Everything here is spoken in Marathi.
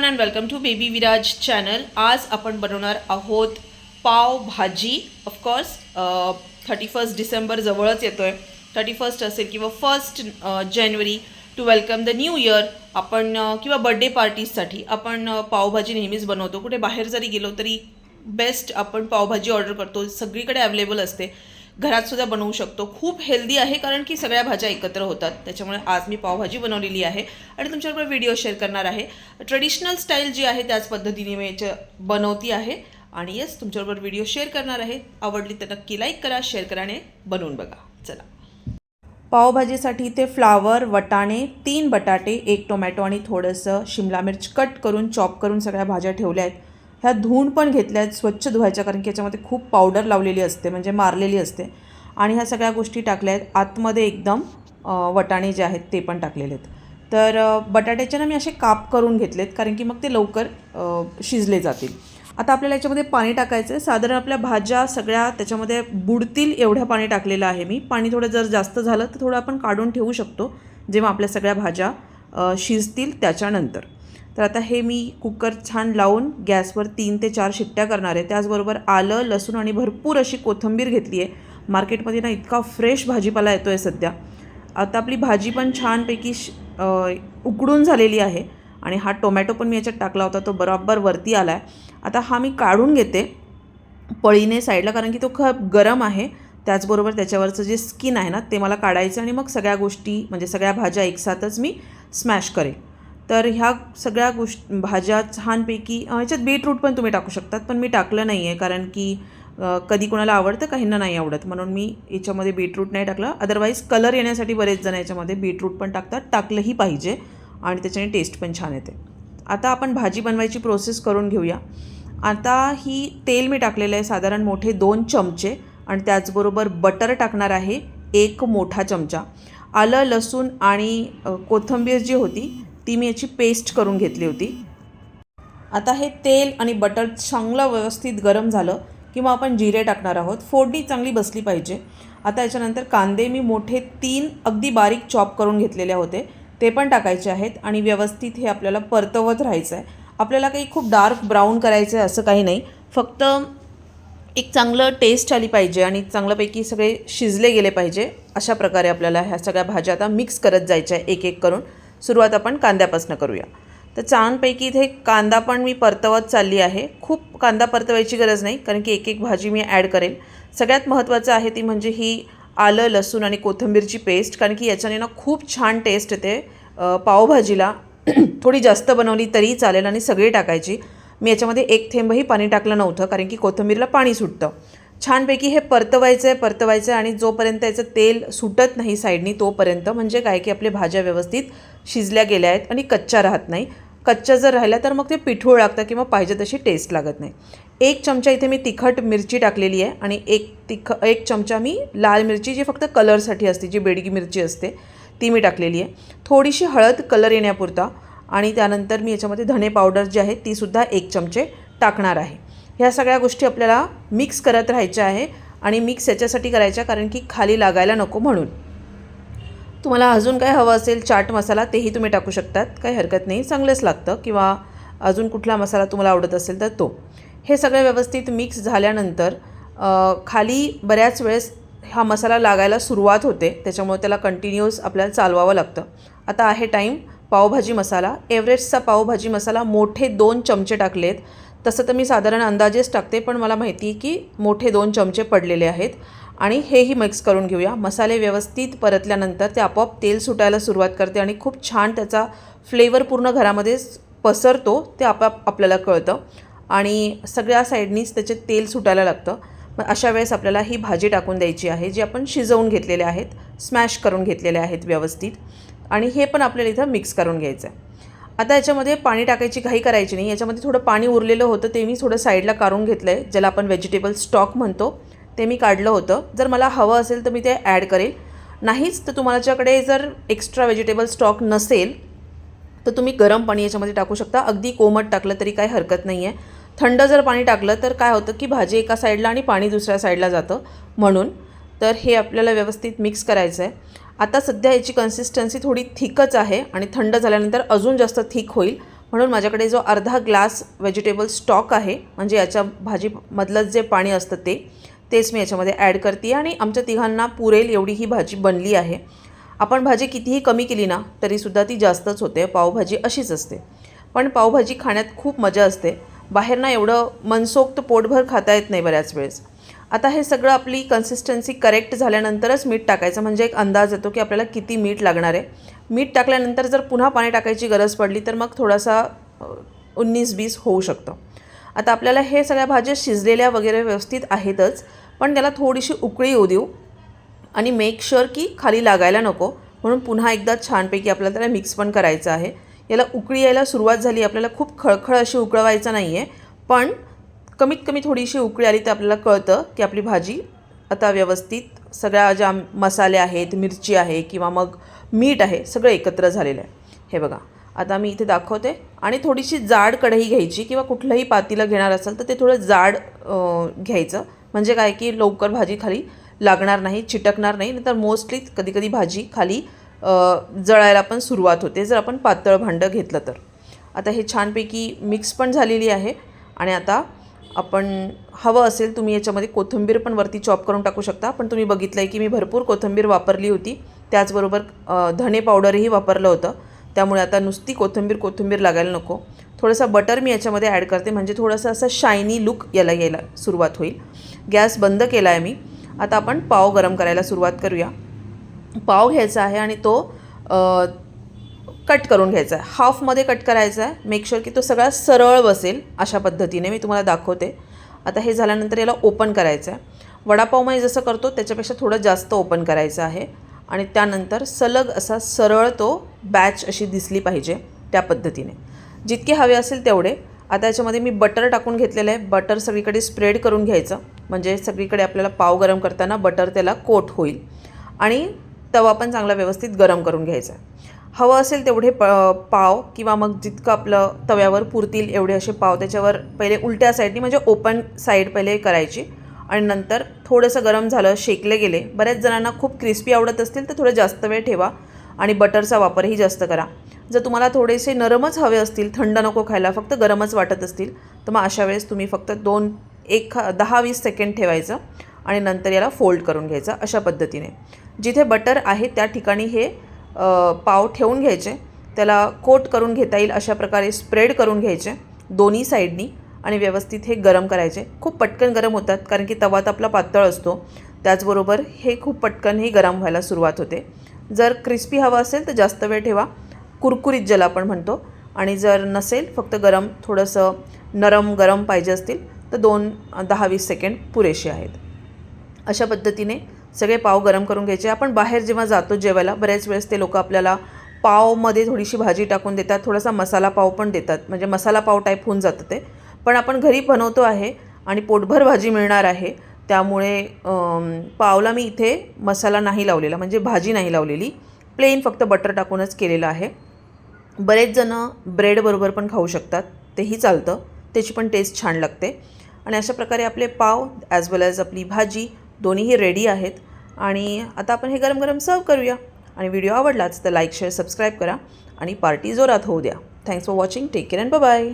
Everyone and welcome to baby Viraj channel आज आपण uh, बनवणार आहोत uh, पाव भाजी ऑफकोर्स थर्टी फर्स्ट डिसेंबर जवळच येतो आहे थर्टी फर्स्ट असेल किंवा first January to welcome the new year आपण किंवा बड्डे पार्टीजसाठी आपण पावभाजी नेहमीच बनवतो. कुठे बाहेर जरी गेलो तरी बेस्ट आपण पावभाजी ऑर्डर करतो. सगळीकडे अवेलेबल असते. घरातसुद्धा बनवू शकतो. खूप हेल्दी आहे कारण की सगळ्या भाज्या एकत्र होतात. त्याच्यामुळे आज मी पावभाजी बनवलेली आहे आणि तुमच्याबरोबर व्हिडिओ शेअर करणार आहे. ट्रेडिशनल स्टाईल जी आहे त्याच पद्धतीने मी बनवती आहे. आणि येस तुमच्याबरोबर व्हिडिओ शेअर करणार आहे. आवडली तर नक्की लाईक करा शेअर करा आणि बनवून बघा. चला. पावभाजीसाठी ते फ्लावर वटाणे तीन बटाटे एक टोमॅटो आणि थोडंसं शिमला मिर्च कट करून चॉप करून सगळ्या भाज्या ठेवल्या आहेत. ह्या धुवून पण घेतल्या आहेत स्वच्छ धुवायच्या कारण की याच्यामध्ये खूप पावडर लावलेली असते म्हणजे मारलेली असते. आणि ह्या सगळ्या गोष्टी टाकल्या आहेत आतमध्ये एकदम वटाणे जे आहेत ते पण टाकलेले आहेत. तर बटाट्याचे ना मी असे काप करून घेतलेत कारण की मग ते लवकर शिजले जातील. आता आपल्याला याच्यामध्ये पाणी टाकायचं आहे साधारण आपल्या भाज्या सगळ्या त्याच्यामध्ये बुडतील एवढ्या पाणी टाकलेलं आहे मी. पाणी थोडं जर जास्त झालं तर थोडं आपण काढून ठेवू शकतो जेव्हा आपल्या सगळ्या भाज्या शिजतील त्याच्यानंतर. तर आता हे मी कुकर छान लावून गॅसवर तीन ते चार शिट्ट्या करणार आहे. त्याचबरोबर आलं लसूण आणि भरपूर अशी कोथिंबीर घेतली आहे. मार्केटमध्ये ना इतका फ्रेश भाजीपाला येतो आहे सध्या. आता आपली भाजी पण छानपैकी श उकडून झालेली आहे आणि हा टोमॅटो पण मी याच्यात टाकला होता तो बरोबर वरती आला आहे आता हा मी काढून घेते पळीने साईडला कारण की तो खूप गरम आहे. त्याचबरोबर त्याच्यावरचं जे स्किन आहे ना ते मला काढायचं आणि मग सगळ्या गोष्टी म्हणजे सगळ्या भाज्या एकसाथच मी स्मॅश करेन. तर ह्या सगळ्या गोष्ट भाज्या छानपैकी ह्याच्यात बीटरूट पण तुम्ही टाकू शकतात पण मी टाकलं नाही आहे कारण की कधी कोणाला आवडतं काहींना नाही आवडत. म्हणून मी याच्यामध्ये बीटरूट नाही टाकलं. अदरवाईज कलर येण्यासाठी बरेच जण याच्यामध्ये बीटरूट पण टाकतात. टाकलंही पाहिजे आणि त्याच्याने टेस्ट पण छान येते. आता आपण भाजी बनवायची प्रोसेस करून घेऊया. आता ही तेल मी टाकलेलं आहे साधारण मोठे दोन चमचे आणि त्याचबरोबर बटर टाकणार आहे एक मोठा चमचा. आलं लसूण आणि कोथिंबीर जी होती ती मी याची पेस्ट करून घेतली होती. आता हे तेल आणि बटर चांगलं व्यवस्थित गरम झालं किंवा आपण जिरे टाकणार आहोत. फोडणी चांगली बसली पाहिजे. आता याच्यानंतर कांदे मी मोठे तीन अगदी बारीक चॉप करून घेतलेले होते. ते पण टाकायचे आहेत आणि व्यवस्थित हे आपल्याला परतवत राहायचं आहे. आपल्याला काही खूप डार्क ब्राऊन करायचं आहे असं काही नाही. फक्त एक चांगलं टेस्ट आली पाहिजे आणि चांगल्यापैकी सगळे शिजले गेले पाहिजे. अशा प्रकारे आपल्याला ह्या सगळ्या भाज्या आता मिक्स करत जायच्या आहे एक एक करून. सुरुवात आपण कांद्यापासून करूया. तर छानपैकी इथे कांदा पण मी परतवत चालली आहे. खूप कांदा परतवायची गरज नाही कारण की एक एक भाजी मी ॲड करेल. सगळ्यात महत्त्वाचं आहे ती म्हणजे ही आलं लसूण आणि कोथिंबीरची पेस्ट कारण की याच्याने ना खूप छान टेस्ट येते. पावभाजीला थोडी जास्त बनवली तरी चालेल आणि सगळी टाकायची. मी याच्यामध्ये एक थेंबही पाणी टाकलं नव्हतं कारण की कोथिंबीरला पाणी सुटतं. छानपैकी हे परतवायचं आहे परतवायचं आहे आणि जोपर्यंत याचं तेल सुटत नाही साईडनी तोपर्यंत म्हणजे काय की आपल्या भाज्या व्यवस्थित शिजल्या गेल्या आहेत आणि कच्च्या राहत नाही. कच्च्या जर राहिल्या तर मग ते पिठूळ लागतं किंवा पाहिजे तशी टेस्ट लागत नाही. एक चमचा इथे मी तिखट मिरची टाकलेली आहे आणि एक तिख एक चमचा मी लाल मिरची जी फक्त कलरसाठी असते जी बेडगी मिरची असते ती मी टाकलेली आहे. थोडीशी हळद कलर येण्यापुरता आणि त्यानंतर मी याच्यामध्ये धणे पावडर जी आहे तीसुद्धा एक चमचे टाकणार आहे. ह्या सगळ्या गोष्टी आपल्याला मिक्स करत राहायच्या आहे आणि मिक्स याच्यासाठी करायच्या कारण की खाली लागायला नको म्हणून. तुम्हाला अजून काय हवं असेल चाट मसाला तेही तुम्ही टाकू शकतात. काही हरकत नाही. चांगलंच लागतं किंवा अजून कुठला मसाला तुम्हाला आवडत असेल तर तो. हे सगळं व्यवस्थित मिक्स झाल्यानंतर खाली बऱ्याच वेळेस हा मसाला लागायला सुरुवात होते. त्याच्यामुळे त्याला कंटिन्युअस आपल्याला चालवावं लागतं. आता आहे टाईम पावभाजी मसाला. एव्हरेस्टचा पावभाजी मसाला मोठे दोन चमचे टाकलेत. तसं तर मी साधारण अंदाजेच टाकते पण मला माहिती आहे की मोठे दोन चमचे पडलेले आहेत. आणि हेही मिक्स करून घेऊया. मसाले व्यवस्थित परतल्यानंतर ते आपोआप तेल सुटायला सुरुवात करते आणि खूप छान त्याचा फ्लेवर पूर्ण घरामध्ये पसरतो ते आपोआप आपल्याला कळतं. आणि सगळ्या साईडनीच त्याचे तेल सुटायला लागतं. मग अशा वेळेस आपल्याला ही भाजी टाकून द्यायची आहे जी आपण शिजवून घेतलेले आहेत स्मॅश करून घेतलेले आहेत व्यवस्थित. आणि हे पण आपल्याला इथं मिक्स करून घ्यायचं आहे आता याच्यामध्ये पाणी टाकायची घाई करायची नाही. याच्यामध्ये थोडं पाणी उरलेलं होतं ते मी थोडं साईडला काढून घेतलं आहे ज्याला आपण व्हेजिटेबल स्टॉक म्हणतो ते मी काढलं होतं. जर मला हवं असेल तर मी ते ॲड करेल. नाहीच तर तुम्हालाच्याकडे जर एक्स्ट्रा व्हेजिटेबल स्टॉक नसेल तर तुम्ही गरम पाणी याच्यामध्ये टाकू शकता. अगदी कोमट टाकलं तरी काही हरकत नाही आहे थंड जर पाणी टाकलं तर काय होतं की भाजी एका साईडला आणि पाणी दुसऱ्या साईडला जातं. म्हणून तर हे आपल्याला व्यवस्थित मिक्स करायचं आहे आता सध्या याची कन्सिस्टन्सी थोडी थिकच आहे आणि थंड झाल्यानंतर अजून जास्त थिक होईल. म्हणून माझ्याकडे जो अर्धा ग्लास व्हेजिटेबल स्टॉक आहे म्हणजे याच्या भाजीमधलं जे पाणी असतं ते तेच मी याच्यामध्ये ॲड करते आणि आमच्या तिघांना पुरेल एवढी ही भाजी बनली आहे. आपण भाजी कितीही कमी केली ना तरीसुद्धा ती जास्तच होते. पावभाजी अशीच असते. पण पावभाजी खाण्यात खूप मजा असते. बाहेर ना एवढं मनसोक्त पोटभर खाता येत नाही बऱ्याच वेळेस. आता हे सगळं आपली कन्सिस्टन्सी करेक्ट झाल्यानंतरच मीठ टाकायचं. म्हणजे एक अंदाज येतो की आपल्याला किती मीठ लागणार आहे. मीठ टाकल्यानंतर जर पुन्हा पाणी टाकायची गरज पडली तर मग थोडासा उन्नीस बीस होऊ शकतं. आता आपल्याला हे सगळ्या भाज्या शिजलेल्या वगैरे व्यवस्थित आहेतच पण त्याला थोडीशी उकळी येऊ देऊ आणि मेक शुअर की खाली लागायला नको. म्हणून पुन्हा एकदा छानपैकी आपल्याला त्याला मिक्स पण करायचं आहे. याला उकळी यायला सुरुवात झाली आपल्याला खूप खळखळ अशी उकळवायचं नाही आहे पण कमीत कमी थोडीशी उकळी आली तर आपल्याला कळतं की आपली भाजी आता व्यवस्थित सगळ्या ज्या मसाले आहेत मिरची आहे किंवा मग मीठ आहे सगळं एकत्र झालेलं आहे. हे बघा आता मी इथे दाखवते. आणि थोडीशी जाड कढई घ्यायची किंवा कुठलंही पातीला घेणार असेल तर ते थोडं जाड घ्यायचं. म्हणजे काय की लवकर भाजी खाली लागणार नाही चिटकणार नाही. नंतर मोस्टली कधी कधी भाजी खाली जळायला पण सुरुवात होते. जर आपण पातळ भांडं घेतलं तर. आता हे छानपैकी मिक्स पण झालेली आहे. आणि आता आपण हवं असेल तुम्ही याच्यामध्ये कोथिंबीर पण वरती चॉप करून टाकू शकता. पण तुम्ही बघितलं आहे की मी भरपूर कोथिंबीर वापरली होती. त्याचबरोबर धणे पावडरही वापरलं होतं. त्यामुळे आता नुसती कोथिंबीर कोथिंबीर लागायला नको. थोडंसं बटर मी याच्यामध्ये ॲड करते. म्हणजे थोडंसं असं शायनी लुक याला यायला सुरुवात होईल. गॅस बंद केला आहे मी. आता आपण पाव गरम करायला सुरुवात करूया. पाव घ्यायचा आहे आणि तो कट करून घ्यायचा आहे. हाफमध्ये कट करायचा आहे. मेक शुअर की तो सगळा सरळ बसेल अशा पद्धतीने मी तुम्हाला दाखवते. आता हे झाल्यानंतर याला ओपन करायचं आहे. वडापावमध्ये जसं करतो त्याच्यापेक्षा थोडं जास्त ओपन करायचं आहे. आणि त्यानंतर सलग असा सरळ तो बॅच अशी दिसली पाहिजे त्या पद्धतीने. जितके हवे असेल तेवढे. आता याच्यामध्ये मी बटर टाकून घेतलेलं आहे. बटर सगळीकडे स्प्रेड करून घ्यायचं. म्हणजे सगळीकडे आपल्याला पाव गरम करताना बटर त्याला कोट होईल. आणि तवा पण चांगला व्यवस्थित गरम करून घ्यायचा आहे. हवं असेल तेवढे प पाव किंवा मग जितकं आपलं तव्यावर पुरतील एवढे असे पाव. त्याच्यावर पहिले उलट्या साईडनी म्हणजे ओपन साईड पहिले करायची. आणि नंतर थोडंसं गरम झालं शेकले गेले. बऱ्याच जणांना खूप क्रिस्पी आवडत असतील तर थोडं जास्त वेळ ठेवा आणि बटरचा वापरही जास्त करा. जर तुम्हाला थोडेसे नरमच हवे असतील थंड नको खायला फक्त गरमच वाटत असतील तर मग अशा वेळेस तुम्ही फक्त दोन एक दहा वीस सेकंड ठेवायचं आणि नंतर याला फोल्ड करून घ्यायचं अशा पद्धतीने. जिथे बटर आहे त्या ठिकाणी हे पाव ठेवून घ्यायचे. त्याला कोट करून घेता येईल अशा प्रकारे स्प्रेड करून घ्यायचे दोन्ही साईडनी आणि व्यवस्थित हे गरम करायचे. खूप पटकन गरम होतात कारण की तवात आपला पातळ असतो. त्याचबरोबर हे खूप पटकनही गरम व्हायला सुरुवात होते. जर क्रिस्पी हवं असेल तर जास्त वेळ ठेवा. कुरकुरीत ज्याला आपण म्हणतो. आणि जर नसेल फक्त गरम थोडंसं नरम गरम पाहिजे असतील तर दोन दहा वीस सेकंड पुरेसे आहेत. अशा पद्धतीने सगळे पाव गरम करून घ्यायचे. आपण बाहेर जेव्हा जातो जेवायला बऱ्याच वेळेस ते लोक आपल्याला पावमध्ये थोडीशी भाजी टाकून देतात थोडासा मसाला पाव पण देतात. म्हणजे मसाला पाव टाईप होऊन जातं ते. पण आपण घरी बनवतो आहे आणि पोटभर भाजी मिळणार आहे त्यामुळे पावला मी इथे मसाला नाही लावलेला म्हणजे भाजी नाही लावलेली. प्लेन फक्त बटर टाकूनच केलेलं आहे. बरेच जणं ब्रेडबरोबर पण खाऊ शकतात. तेही चालतं. त्याची पण टेस्ट छान लागते. आणि अशा प्रकारे आपले पाव ॲज वेल ॲज आपली भाजी दोन्हीही रेडी आहेत. आणि आता आपण हे गरम गरम सर्व करूया. आणि व्हिडिओ आवडलाच तर लाईक शेअर सबस्क्राईब करा. आणि पार्टी जोरात होऊ द्या. Thanks for watching take care and bye